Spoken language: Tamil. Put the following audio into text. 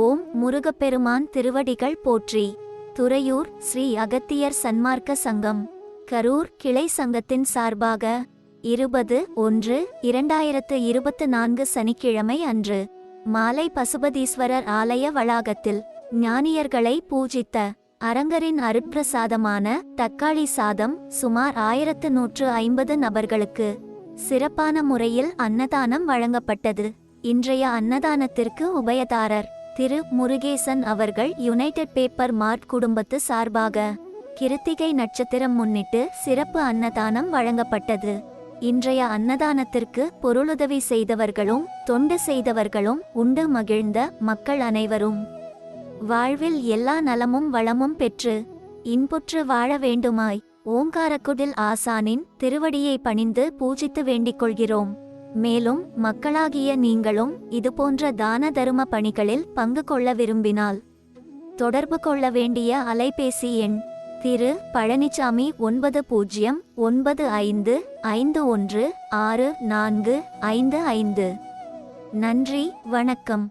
ஓம் முருகப்பெருமான் திருவடிகள் போற்றி. துறையூர் ஸ்ரீ அகத்தியர் சன்மார்க்க சங்கம். கரூர் கிளை சங்கத்தின் சார்பாக இருபது ஒன்று இரண்டாயிரத்து இருபத்து நான்கு சனிக்கிழமை அன்று மாலை பசுபதீஸ்வரர் ஆலய வளாகத்தில் ஞானியர்களை பூஜித்த அரங்கரின் அருட்பிரசாதமான தக்காளி சாதம் சுமார் ஆயிரத்து நூற்று ஐம்பது நபர்களுக்கு சிறப்பான முறையில் அன்னதானம் வழங்கப்பட்டது. இன்றைய அன்னதானத்திற்கு உபயதாரர் திரு முருகேசன் அவர்கள் யுனைடெட் பேப்பர் மார்ட் குடும்பத்து சார்பாக கிருத்திகை நட்சத்திரம் முன்னிட்டு சிறப்பு அன்னதானம் வழங்கப்பட்டது. இன்றைய அன்னதானத்திற்கு பொருளுதவி செய்தவர்களும் தொண்டு செய்தவர்களும் உண்டு மகிழ்ந்த மக்கள் அனைவரும். வாழ்வில் எல்லா நலமும் வளமும் பெற்று இன்புற்று வாழ வேண்டுமாய் ஓங்காரக்குடில் ஆசானின் திருவடியை பணிந்து பூஜித்து வேண்டிக் கொள்கிறோம். மேலும் மக்களாகிய நீங்களும் இதுபோன்ற தான தரும பணிகளில் பங்கு கொள்ள விரும்பினால் தொடர்பு கொள்ள வேண்டிய அலைபேசி எண் திரு பழனிசாமி ஒன்பது பூஜ்ஜியம் ஒன்பது ஐந்து ஐந்து ஒன்று ஆறு நான்கு ஐந்து ஐந்து. நன்றி வணக்கம்.